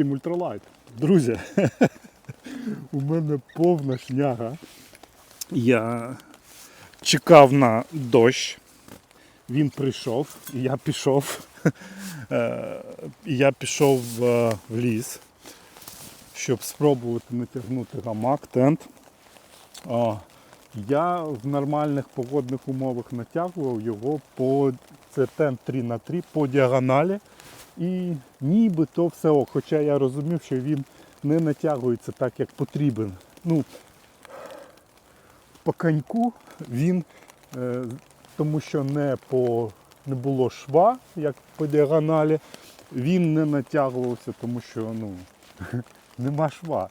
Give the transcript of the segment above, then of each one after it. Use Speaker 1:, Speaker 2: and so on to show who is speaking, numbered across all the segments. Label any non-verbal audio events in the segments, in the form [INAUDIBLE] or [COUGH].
Speaker 1: Всім ультралайт. Друзі, [LAUGHS] у мене повна шняга. Я чекав на дощ. Він прийшов, і я пішов. [LAUGHS] Е, я пішов е, в ліс, щоб спробувати натягнути гамак, тент. Я в нормальних погодних умовах натягував його по це тент 3 на 3 по діагоналі. І нібито все ок. Хоча я розумів, що він не натягується так, як потрібен. Ну, по коньку він, е, тому що не, по, не було шва, як по діагоналі, він не натягувався, тому що ну, [LAUGHS] нема шва.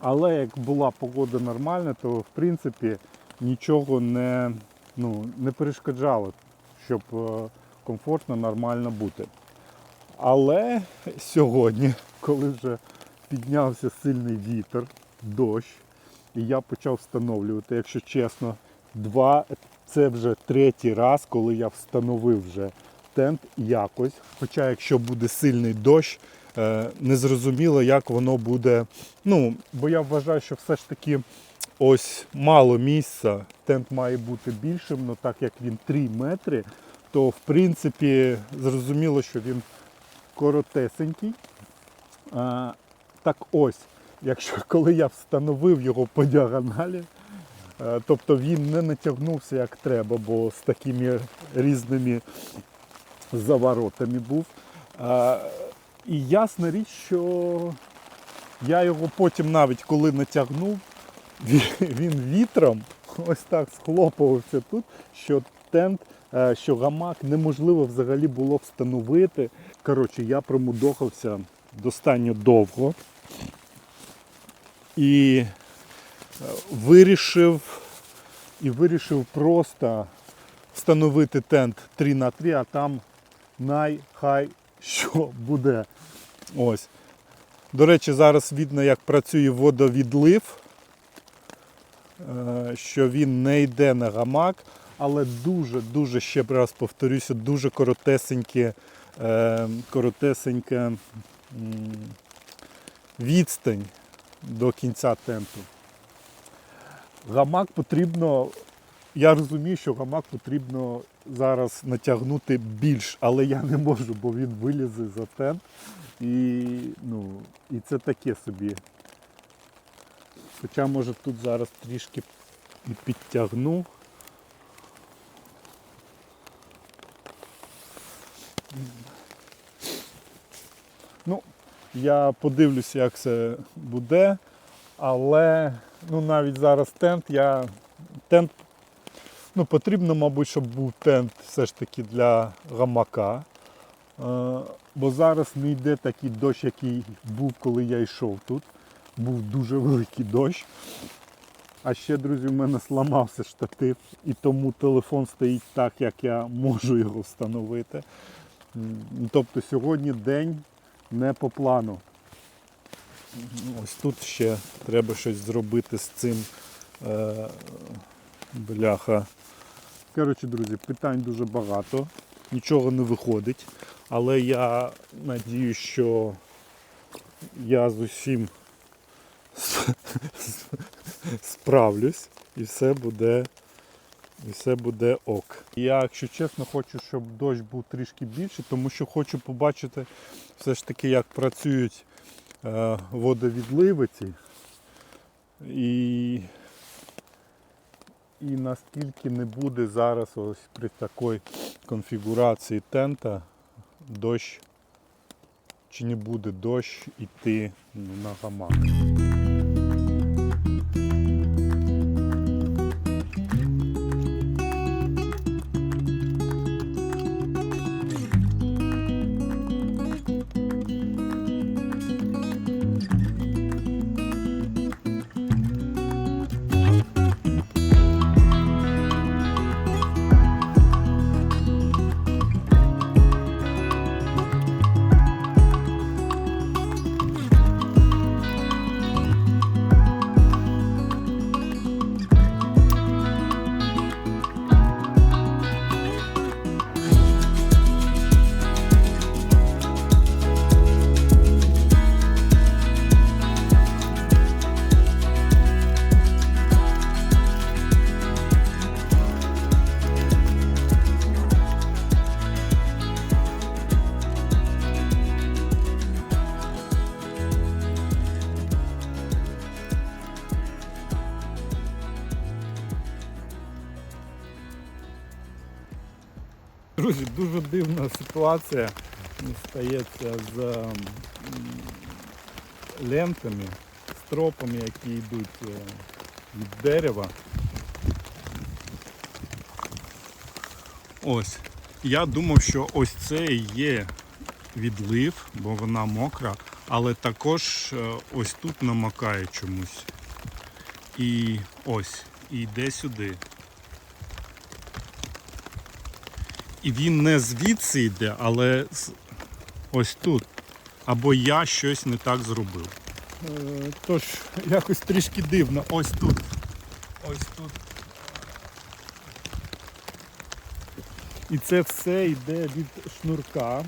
Speaker 1: Але як була погода нормальна, то в принципі нічого не, ну, не перешкоджало, щоб е, комфортно, нормально бути. Але сьогодні, коли вже піднявся сильний вітер, дощ, і я почав встановлювати, якщо чесно, два, це вже третій раз, коли я встановив вже тент якось. Хоча якщо буде сильний дощ, е, незрозуміло, як воно буде. Ну, бо я вважаю, що все ж таки ось мало місця, тент має бути більшим, але так як він 3 метри, то в принципі зрозуміло, що він коротесенький. А, так ось, якщо [LAUGHS] коли я встановив його по діагоналі, е, тобто він не натягнувся як треба, бо з такими різними заворотами був. А, і ясна річ, що я його потім навіть коли натягнув, [LAUGHS] він, він вітром [LAUGHS] ось так схлопувався тут, що тент, е, що гамак неможливо взагалі було встановити. Коротше, я промудохався достатньо довго і е, вирішив, і вирішив просто встановити тент 3 на 3, а там найхай що буде. Ось. До речі, зараз видно, як працює водовідлив, е, що він не йде на гамак, але дуже-дуже, ще раз повторюся, дуже коротесеньке, е, коротесеньке м, відстань до кінця тенту. Гамак потрібно, я розумію, що гамак потрібно зараз натягнути більш, але я не можу, бо він вилізе за тент. І, ну, і це таке собі. Хоча може тут зараз трішки і підтягну. Ну, я подивлюся, як це буде, але ну, навіть зараз тент, я тент ну, потрібно, мабуть, щоб був тент все ж таки для гамака. Е, Бо зараз не йде такий дощ, який був, коли я йшов тут. Був дуже великий дощ. А ще, друзі, в мене сламався штатив, і тому телефон стоїть так, як я можу його встановити. Тобто сьогодні день не по плану. Ось тут ще треба щось зробити з цим е, бляха. Коротше, друзі, питань дуже багато, нічого не виходить, але я надію, що я з усім [LAUGHS] справлюсь і все буде, і все буде ок. Я, якщо чесно, хочу, щоб дощ був трішки більше, тому що хочу побачити все ж таки, як працюють е, водовідливи ці. І, і наскільки не буде зараз ось при такій конфігурації тента дощ, чи не буде дощ іти ну, на гамак. Друзі, дуже дивна ситуація стається з лентами, стропами, які йдуть е, від дерева. Ось. Я думав, що ось це є відлив, бо вона мокра, але також е, ось тут намокає чомусь. І ось, і йде сюди. І він не звідси йде, але ось тут. Або я щось не так зробив. Тож, якось трішки дивно. Ось тут. Ось тут. І це все йде від шнурка.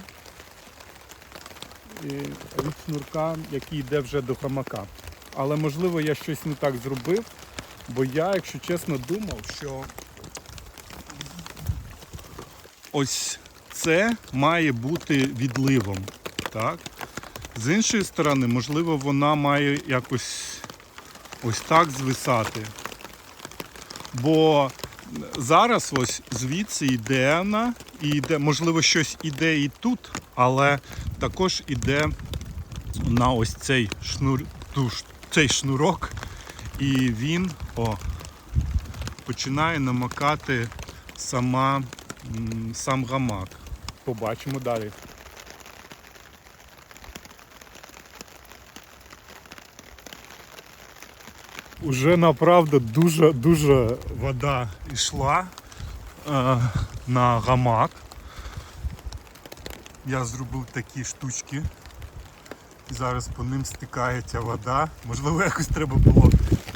Speaker 1: Від шнурка, який йде вже до хамака. Але можливо я щось не так зробив, бо я, якщо чесно, думав, що ось це має бути відливом. Так? З іншої сторони, можливо, вона має якось ось так звисати. Бо зараз ось звідси йде вона, і йде, можливо, щось іде і тут, але також іде на ось цей шнур, цей шнурок, і він о, починає намакати сама, сам гамак. Побачимо далі. Уже направду дуже-дуже вода йшла е, на гамак. Я зробив такі штучки. І зараз по ним стикається вода. Можливо, якось треба було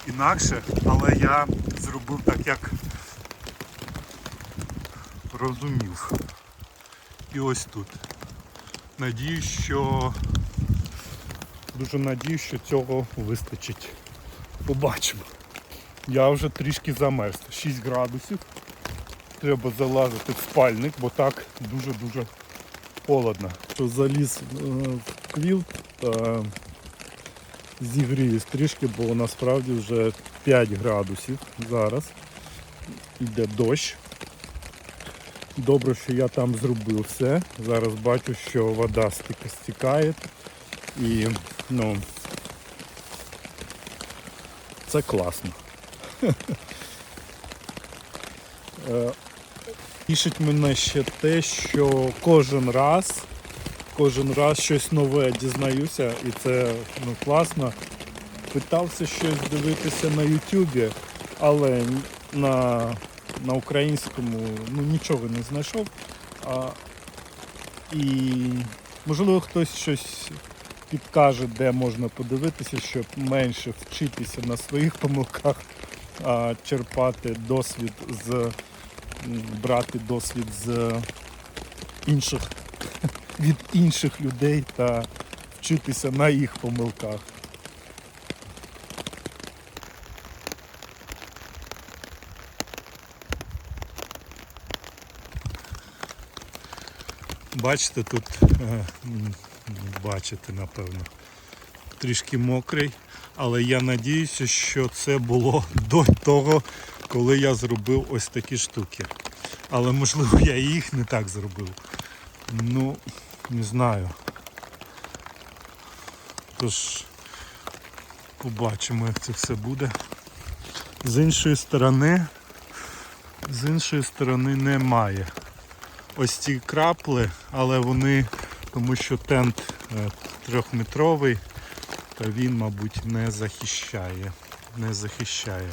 Speaker 1: інакше, але я зробив так, як розумів. І ось тут. Надіюсь, що дуже надіюсь, що цього вистачить. Побачимо. Я вже трішки замерз. 6 градусів. Треба залазити в спальник, бо так дуже-дуже холодно. Заліз е, в квілт та зігріюсь трішки, бо насправді вже 5 градусів зараз. Йде дощ. Добре, що я там зробив все. Зараз бачу, що вода стік- стікає. І ну, це класно. [LAUGHS] Е, Тішить мене ще те, що кожен раз, кожен раз щось нове дізнаюся, і це ну, класно. Питався щось дивитися на Ютубі, але на, на українському ну, нічого не знайшов. А, і можливо хтось щось підкаже, де можна подивитися, щоб менше вчитися на своїх помилках, а черпати досвід з брати досвід з інших [LAUGHS] від інших людей та вчитися на їх помилках. Бачите, тут е, бачите, напевно, трішки мокрий, але я надіюся, що це було [LAUGHS] до того, коли я зробив ось такі штуки. Але можливо я їх не так зробив. Ну, не знаю. Тож побачимо, як це все буде. З іншої сторони, з іншої сторони немає. Ось ці крапли, але вони, тому що тент е, трьохметровий, то він, мабуть, не захищає. Не захищає.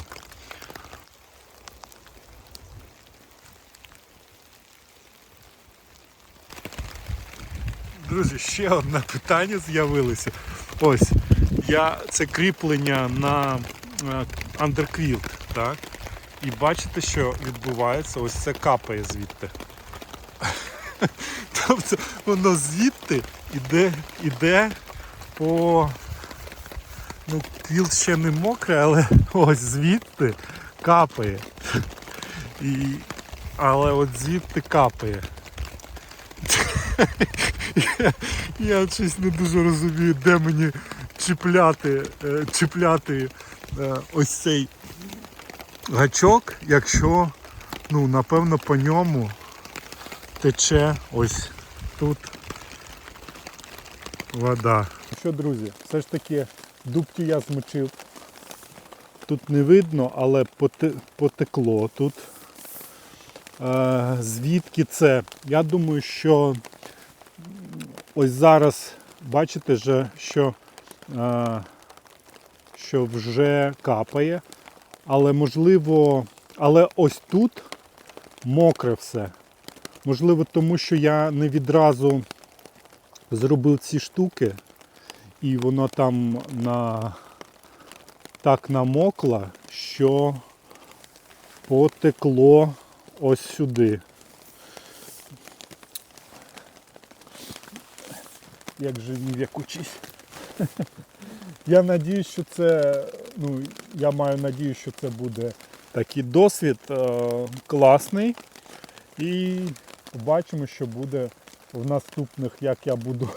Speaker 1: Друзі, ще одне питання з'явилося. Ось, я це кріплення на андерквілт, так? І бачите, що відбувається? Ось це капає звідти. [LAUGHS] Тобто воно звідти іде, іде по. Ну, квілт ще не мокрий, але [LAUGHS] ось звідти капає. [LAUGHS] І... Але от звідти капає. Я, я щось не дуже розумію, де мені чіпляти, е, чіпляти е, ось цей гачок, якщо, ну, напевно, по ньому тече ось тут вода. Що, друзі, все ж таки дубки я змочив. Тут не видно, але потекло тут. Е, звідки це? Я думаю, що ось зараз бачите, що, е, що вже капає. Але можливо, але ось тут мокре все. Можливо, тому що я не відразу зробив ці штуки, і воно там на... так намокло, що потекло ось сюди. Як живів, як учись. [LAUGHS] Я надію, що це, ну, я маю надію, що це буде такий досвід е, класний. І побачимо, що буде в наступних, як я буду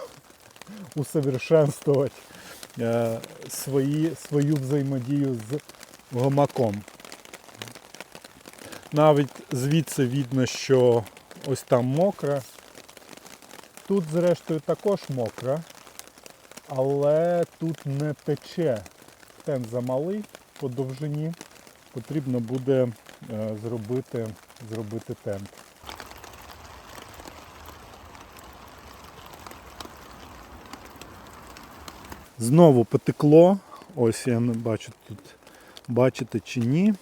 Speaker 1: [LAUGHS] усовершенствувати е, свої, свою взаємодію з гамаком. Навіть звідси видно, що ось там мокре. Тут, зрештою, також мокре, але тут не тече. Тент замалий по довжині. Потрібно буде е, зробити, зробити тент. Знову потекло. Ось я не бачу тут, бачите чи ні.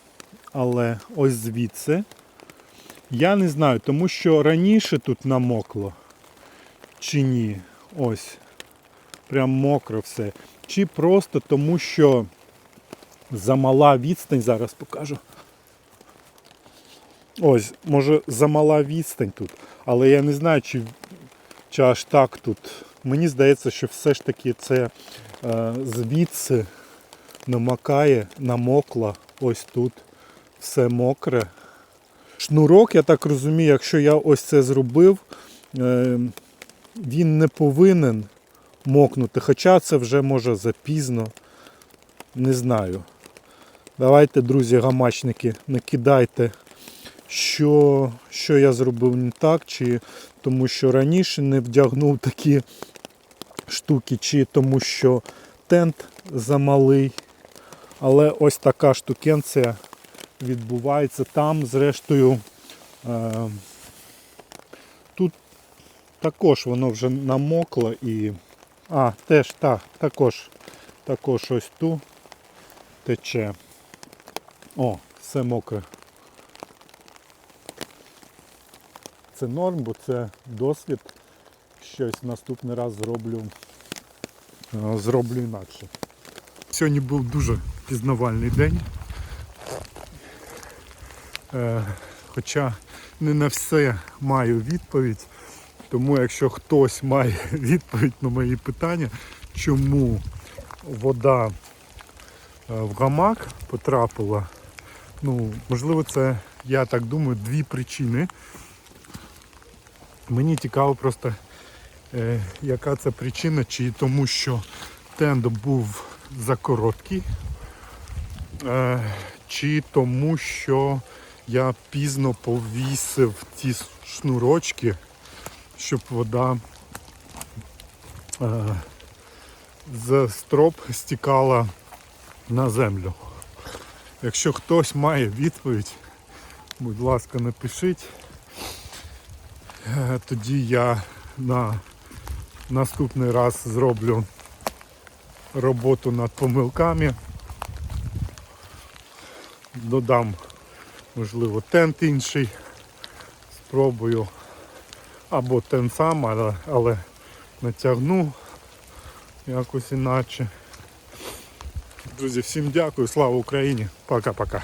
Speaker 1: Але ось звідси. Я не знаю, тому що раніше тут намокло. Чи ні. Ось. Прям мокро все. Чи просто тому, що замала відстань, зараз покажу. Ось, може замала відстань тут. Але я не знаю, чи, чи аж так тут. Мені здається, що все ж таки це е, звідси намокає, намокло ось тут. Все мокре. Шнурок, я так розумію, якщо я ось це зробив, е, він не повинен мокнути. Хоча це вже може запізно. Не знаю. Давайте, друзі, гамачники, накидайте, що, що я зробив не так, чи тому що раніше не вдягнув такі штуки, чи тому що тент замалий. Але ось така штукенція відбувається там, зрештою. Е, тут також воно вже намокло і. А, теж так, також, також ось ту тече. О, все мокре. Це норм, бо це досвід. Щось наступний раз зроблю, е, зроблю інакше. Сьогодні був дуже пізнавальний день. Е, Хоча не на все маю відповідь. Тому якщо хтось має [LAUGHS] відповідь на мої питання, чому вода е, в гамак потрапила, ну, можливо, це, я так думаю, дві причини. Мені цікаво просто, е, яка це причина, чи тому, що тент був закороткий, е, чи тому, що я пізно повісив ті шнурочки, щоб вода е, з строп стікала на землю. Якщо хтось має відповідь, будь ласка, напишіть. Е, Тоді я на наступний раз зроблю роботу над помилками. Додам, можливо, тент інший. Спробую або тент сам, але, але натягну якось іначе. Друзі, всім дякую, слава Україні. Пока-пока.